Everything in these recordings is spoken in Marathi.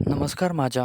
नमस्कार माझ्या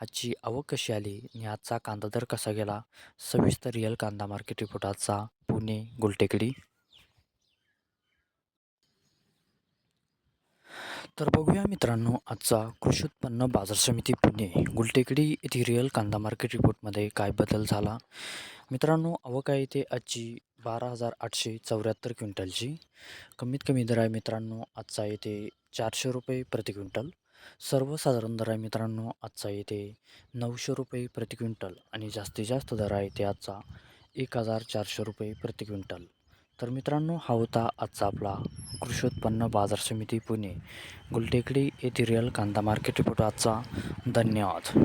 आजची आवक कशी आली आणि आजचा कांदा दर कसा गेला? सविस्तर रिअल कांदा मार्केट रिपोर्ट आजचा पुणे गुलटेकडी. तर बघूया मित्रांनो आजचा कृषी उत्पन्न बाजार समिती पुणे गुलटेकडी येथे रिअल कांदा मार्केट रिपोर्टमध्ये काय बदल झाला? मित्रांनो आवक आहे ते आजची बारा हजार आठशे चौऱ्याहत्तर क्विंटलची. कमीत कमी दर आहे मित्रांनो आजचा येते चारशे रुपये प्रति क्विंटल. सर्वसाधारण दर आहे मित्रांनो आजचा येते नऊशे रुपये प्रति क्विंटल आणि जास्तीत जास्त दर आहे ते आजचा एक हजार चारशे रुपये प्रति क्विंटल. तर मित्रांनो हा होता आजचा आपला कृषी उत्पन्न बाजार समिती पुणे. गुलटेकडी येथे रिअल कांदा मार्केट रिपोर्ट आजचा. धन्यवाद.